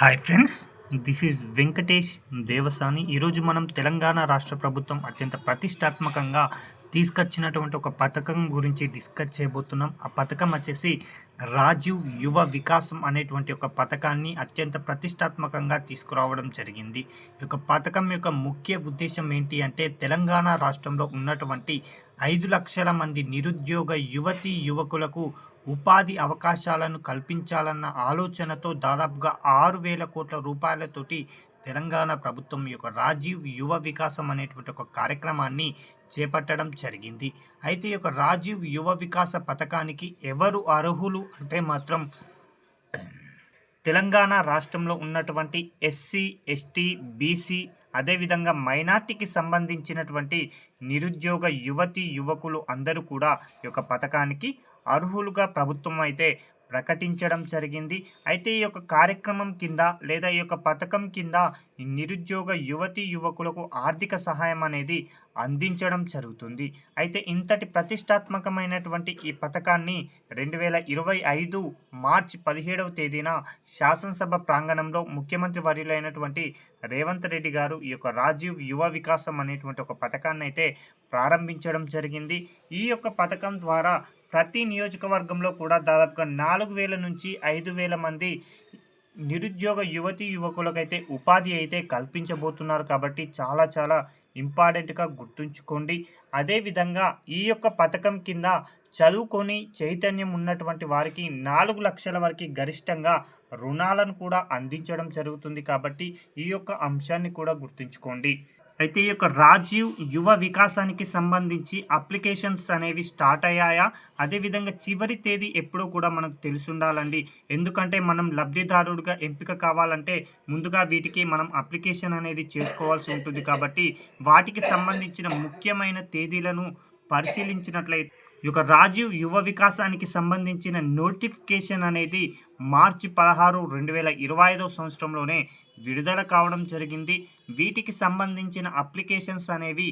Hi friends this is Venkatesh Devasani ఈరోజు మనం తెలంగాణ రాష్ట్ర ప్రభుత్వం అత్యంత ప్రతిష్టాత్మకంగా తీసుకొచ్చినటువంటి ఒక పథకం గురించి డిస్కస్ చేయబోతున్నాం. ఆ పథకం వచ్చేసి రాజీవ్ యువ వికాసం అనేటువంటి ఒక పథకాన్ని అత్యంత ప్రతిష్టాత్మకంగా తీసుకురావడం జరిగింది. ఈ యొక్క పథకం యొక్క ముఖ్య ఉద్దేశం ఏంటి అంటే తెలంగాణ రాష్ట్రంలో ఉన్నటువంటి ఐదు లక్షల మంది నిరుద్యోగ యువతి యువకులకు ఉపాధి అవకాశాలను కల్పించాలన్న ఆలోచనతో దాదాపుగా ఆరు వేల కోట్ల రూపాయలతోటి తెలంగాణ ప్రభుత్వం యొక్క రాజీవ్ యువ వికాసం అనేటువంటి ఒక కార్యక్రమాన్ని చేపట్టడం జరిగింది. అయితే ఈ యొక్క రాజీవ్ యువ వికాస పథకానికి ఎవరు అర్హులు అంటే మాత్రం తెలంగాణ రాష్ట్రంలో ఉన్నటువంటి ఎస్సీ ఎస్టీ బీసీ అదేవిధంగా మైనార్టీకి సంబంధించినటువంటి నిరుద్యోగ యువతి యువకులు అందరూ కూడా ఈ యొక్క పథకానికి అర్హులుగా ప్రభుత్వం అయితే ప్రకటించడం జరిగింది. అయితే ఈ యొక్క కార్యక్రమం కింద లేదా ఈ యొక్క పథకం కింద నిరుద్యోగ యువతి యువకులకు ఆర్థిక సహాయం అనేది అందించడం జరుగుతుంది. అయితే ఇంతటి ప్రతిష్టాత్మకమైనటువంటి ఈ పథకాన్ని రెండు వేల ఇరవై ఐదు మార్చి పదిహేడవ తేదీన శాసనసభ ప్రాంగణంలో ముఖ్యమంత్రి వర్యులైనటువంటి రేవంత్ రెడ్డి గారు ఈ యొక్క రాజీవ్ యువ వికాసం అనేటువంటి ఒక పథకాన్ని అయితే ప్రారంభించడం జరిగింది. ఈ యొక్క పథకం ద్వారా ప్రతి నియోజకవర్గంలో కూడా దాదాపుగా నాలుగు వేల నుంచి ఐదు వేల మంది నిరుద్యోగ యువతి యువకులకైతే ఉపాధి అయితే కల్పించబోతున్నారు కాబట్టి చాలా చాలా ఇంపార్టెంట్గా గుర్తుంచుకోండి. అదేవిధంగా ఈ యొక్క పథకం కింద చదువుకొని చైతన్యం ఉన్నటువంటి వారికి నాలుగు లక్షల వరకు గరిష్టంగా రుణాలను కూడా అందించడం జరుగుతుంది కాబట్టి ఈ యొక్క అంశాన్ని కూడా గుర్తుంచుకోండి. అయితే ఈ యొక్క రాజీవ్ యువ వికాసానికి సంబంధించి అప్లికేషన్స్ అనేవి స్టార్ట్ అయ్యాయా? అదేవిధంగా చివరి తేదీ ఎప్పుడో కూడా మనకు తెలిసి ఉండాలండి ఎందుకంటే మనం లబ్ధిదారుడిగా ఎంపిక కావాలంటే ముందుగా వీటికి మనం అప్లికేషన్ అనేది చేసుకోవాల్సి ఉంటుంది కాబట్టి వాటికి సంబంధించిన ముఖ్యమైన తేదీలను పరిశీలించినట్లయితే ఈ యొక్క రాజీవ్ యువ వికాసానికి సంబంధించిన నోటిఫికేషన్ అనేది మార్చి పదహారు రెండు వేల ఇరవై ఐదో సంవత్సరంలోనే విడుదల కావడం జరిగింది. వీటికి సంబంధించిన అప్లికేషన్స్ అనేవి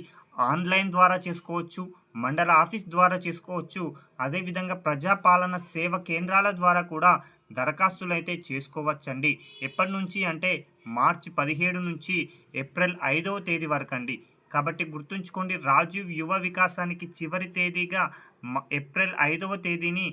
ఆన్లైన్ ద్వారా చేసుకోవచ్చు మండల ఆఫీస్ ద్వారా చేసుకోవచ్చు. అదేవిధంగా ప్రజాపాలన సేవ కేంద్రాల ద్వారా కూడా దరఖాస్తులు అయితే చేసుకోవచ్చండి. ఎప్పటి నుంచి అంటే మార్చి పదిహేడు నుంచి ఏప్రిల్ ఐదవ తేదీ వరకు అండి కాబట్టి గుర్తుంచుకోండి రాజీవ్ యువ వికాసానికి చివరి తేదీగా ఏప్రిల్ ఐదవ తేదీని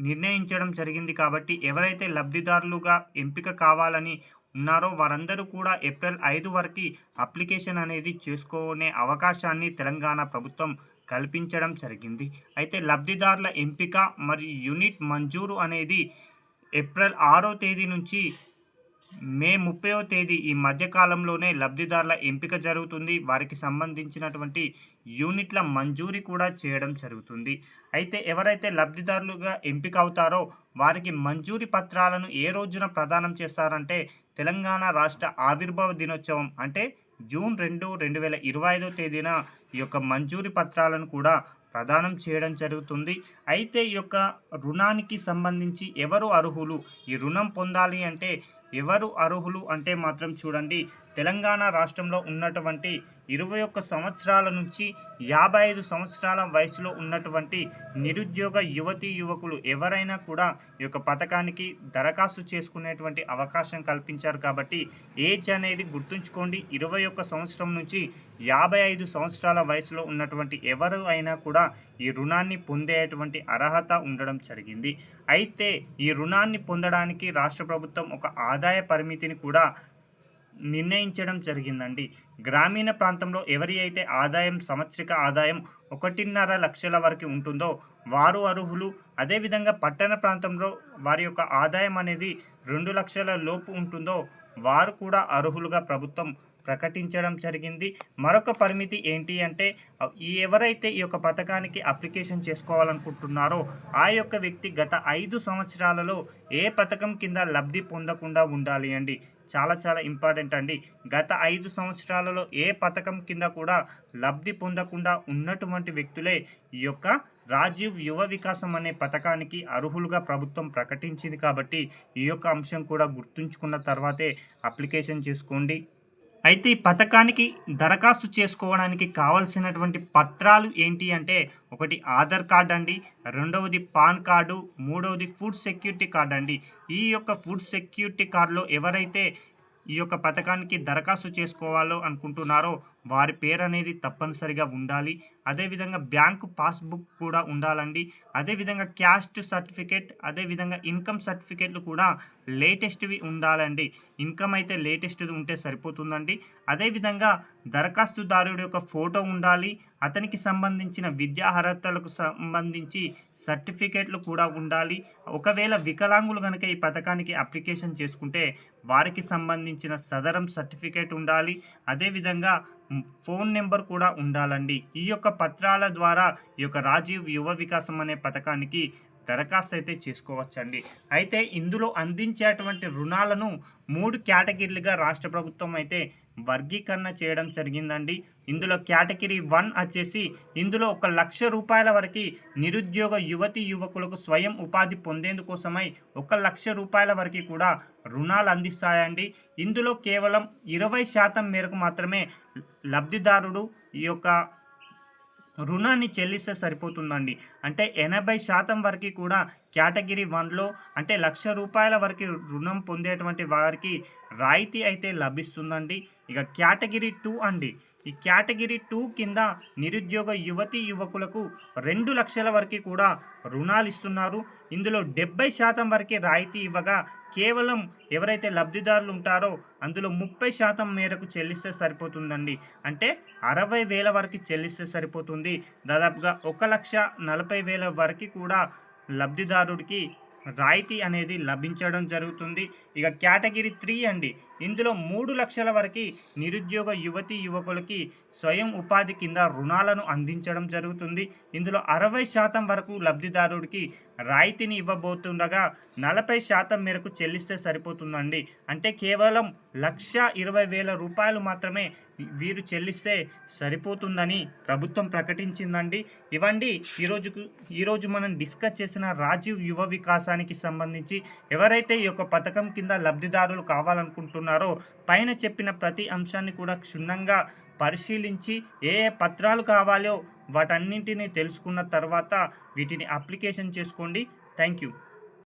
నిర్ణయించడం జరిగింది కాబట్టి ఎవరైతే లబ్ధిదారులుగా ఎంపిక కావాలని ఉన్నారో వారందరూ కూడా ఏప్రిల్ ఐదు వరకు అప్లికేషన్ అనేది చేసుకునే అవకాశాన్ని తెలంగాణ ప్రభుత్వం కల్పించడం జరిగింది. అయితే లబ్ధిదారుల ఎంపిక మరియు యూనిట్ మంజూరు అనేది ఏప్రిల్ ఆరో తేదీ నుంచి మే ముప్పైవ తేదీ ఈ మధ్యకాలంలోనే లబ్ధిదారుల ఎంపిక జరుగుతుంది. వారికి సంబంధించినటువంటి యూనిట్ల మంజూరీ కూడా చేయడం జరుగుతుంది. అయితే ఎవరైతే లబ్ధిదారులుగా ఎంపిక అవుతారో వారికి మంజూరి పత్రాలను ఏ రోజున ప్రదానం చేస్తారంటే తెలంగాణ రాష్ట్ర ఆవిర్భావ దినోత్సవం అంటే జూన్ రెండు రెండు వేల ఇరవై ఐదో తేదీన ఈ యొక్క మంజూరి పత్రాలను కూడా ప్రదానం చేయడం జరుగుతుంది. అయితే ఈ యొక్క రుణానికి సంబంధించి ఎవరు అర్హులు? ఈ రుణం పొందాలి అంటే ఎవరు అర్హులు అంటే మాత్రం చూడండి. తెలంగాణ రాష్ట్రంలో ఉన్నటువంటి ఇరవై ఒక్క సంవత్సరాల నుంచి యాభై ఐదు సంవత్సరాల వయసులో ఉన్నటువంటి నిరుద్యోగ యువతి యువకులు ఎవరైనా కూడా ఈ యొక్క పథకానికి దరఖాస్తు చేసుకునేటువంటి అవకాశం కల్పించారు కాబట్టి ఏజ్ అనేది గుర్తుంచుకోండి. ఇరవై ఒక్క సంవత్సరం నుంచి యాభై ఐదు సంవత్సరాల వయసులో ఉన్నటువంటి ఎవరు అయినా కూడా ఈ రుణాన్ని పొందేటువంటి అర్హత ఉండడం జరిగింది. అయితే ఈ రుణాన్ని పొందడానికి రాష్ట్ర ప్రభుత్వం ఒక ఆదాయ పరిమితిని కూడా నిర్ణయించడం జరిగిందండి. గ్రామీణ ప్రాంతంలో ఎవరి అయితే ఆదాయం సంవత్సరిక ఆదాయం ఒకటిన్నర లక్షల వరకు ఉంటుందో వారు అర్హులు. అదేవిధంగా పట్టణ ప్రాంతంలో వారి యొక్క ఆదాయం అనేది రెండు లక్షల లోపు ఉంటుందో వారు కూడా అర్హులుగా ప్రభుత్వం ప్రకటించడం జరిగింది. మరొక పరిమితి ఏంటి అంటే ఎవరైతే ఈ యొక్క పథకానికి అప్లికేషన్ చేసుకోవాలనుకుంటున్నారో ఆ యొక్క వ్యక్తి గత ఐదు సంవత్సరాలలో ఏ పథకం కింద లబ్ధి పొందకుండా ఉండాలి అండి? చాలా చాలా ఇంపార్టెంట్ అండి. గత ఐదు సంవత్సరాలలో ఏ పథకం కింద కూడా లబ్ధి పొందకుండా ఉన్నటువంటి వ్యక్తులే ఈ యొక్క రాజీవ్ యువ వికాసం అనే పథకానికి అర్హులుగా ప్రభుత్వం ప్రకటించింది కాబట్టి ఈ యొక్క అంశం కూడా గుర్తుంచుకున్న తర్వాతే అప్లికేషన్ చేసుకోండి. అయితే ఈ పథకానికి దరఖాస్తు చేసుకోవడానికి కావాల్సినటువంటి పత్రాలు ఏంటి అంటే ఒకటి ఆధార్ కార్డ్ అండి రెండవది పాన్ కార్డు మూడవది ఫుడ్ సెక్యూరిటీ కార్డ్ అండి. ఈ యొక్క ఫుడ్ సెక్యూరిటీ కార్డులో ఎవరైతే ఈ యొక్క పథకానికి దరఖాస్తు చేసుకోవాలో అనుకుంటున్నారో వారి పేరు అనేది తప్పనిసరిగా ఉండాలి. అదేవిధంగా బ్యాంకు పాస్బుక్ కూడా ఉండాలండి. అదేవిధంగా క్యాస్ట్ సర్టిఫికేట్ అదేవిధంగా ఇన్కమ్ సర్టిఫికేట్లు కూడా లేటెస్ట్వి ఉండాలండి. ఇన్కమ్ అయితే లేటెస్ట్ది ఉంటే సరిపోతుందండి. అదేవిధంగా దరఖాస్తుదారుడి యొక్క ఫోటో ఉండాలి. అతనికి సంబంధించిన విద్యా అర్హతలకు సంబంధించి సర్టిఫికేట్లు కూడా ఉండాలి. ఒకవేళ వికలాంగులు కనుక ఈ పథకానికి అప్లికేషన్ చేసుకుంటే వారికి సంబంధించిన సదరం సర్టిఫికేట్ ఉండాలి. అదేవిధంగా ఫోన్ నెంబర్ కూడా ఉండాలండి. ఈ యొక్క పత్రాల ద్వారా ఈ యొక్క రాజీవ్ యువ వికాసం అనే పథకానికి దరఖాస్తు అయితే చేసుకోవచ్చండి. అయితే ఇందులో అందించేటువంటి రుణాలను మూడు కేటగిరీలుగా రాష్ట్ర ప్రభుత్వం అయితే వర్గీకరణ చేయడం జరిగిందండి. ఇందులో కేటగిరీ వన్ వచ్చేసి ఇందులో ఒక లక్ష రూపాయల వరకు నిరుద్యోగ యువతి యువకులకు స్వయం ఉపాధి పొందేందుకోసమై ఒక లక్ష రూపాయల వరకు కూడా రుణాలు అందిస్తాయండి. ఇందులో కేవలం ఇరవై శాతం మేరకు మాత్రమే లబ్ధిదారుడు ఈ యొక్క రుణాన్ని చెల్లిస్తే సరిపోతుందండి. అంటే ఎనభై శాతం వరకు కూడా కేటగిరీ వన్లో అంటే లక్ష రూపాయల వరకు రుణం పొందేటువంటి వారికి రాయితీ అయితే లభిస్తుందండి. ఇక కేటగిరీ టూ అండి. ఈ కేటగిరీ టూ కింద నిరుద్యోగ యువతి యువకులకు రెండు లక్షల వరకు కూడా రుణాలు ఇస్తున్నారు. ఇందులో డెబ్బై శాతం వరకు రాయితీ ఇవ్వగా కేవలం ఎవరైతే లబ్ధిదారులు ఉంటారో అందులో ముప్పై శాతం మేరకు చెల్లిస్తే సరిపోతుందండి. అంటే అరవై వేల వరకు చెల్లిస్తే సరిపోతుంది. దాదాపుగా ఒక లక్ష నలభై వేల వరకు కూడా లబ్ధిదారుడికి రాయితీ అనేది లభించడం జరుగుతుంది. ఇక కేటగిరీ త్రీ అండి. ఇందులో మూడు లక్షల వరకు నిరుద్యోగ యువతి యువకులకి స్వయం ఉపాధి కింద రుణాలను అందించడం జరుగుతుంది. ఇందులో అరవై శాతం వరకు లబ్ధిదారుడికి రాయితీని ఇవ్వబోతుండగా నలభై శాతం మేరకు చెల్లిస్తే సరిపోతుందండి. అంటే కేవలం లక్ష ఇరవై వేల రూపాయలు మాత్రమే వీరు చెల్లిస్తే సరిపోతుందని ప్రభుత్వం ప్రకటించిందండి. ఇవండి ఈరోజుకు ఈరోజు మనం డిస్కస్ చేసిన రాజీవ్ యువ వికాసానికి సంబంధించి ఎవరైతే ఈ యొక్క పథకం కింద లబ్ధిదారులు కావాలనుకుంటున్నారో పైన చెప్పిన ప్రతి అంశాన్ని కూడా క్షుణ్ణంగా పరిశీలించి ఏ ఏ పత్రాలు కావాలో వాటన్నింటినీ తెలుసుకున్న తర్వాత వీటిని అప్లికేషన్ చేసుకోండి. Thank you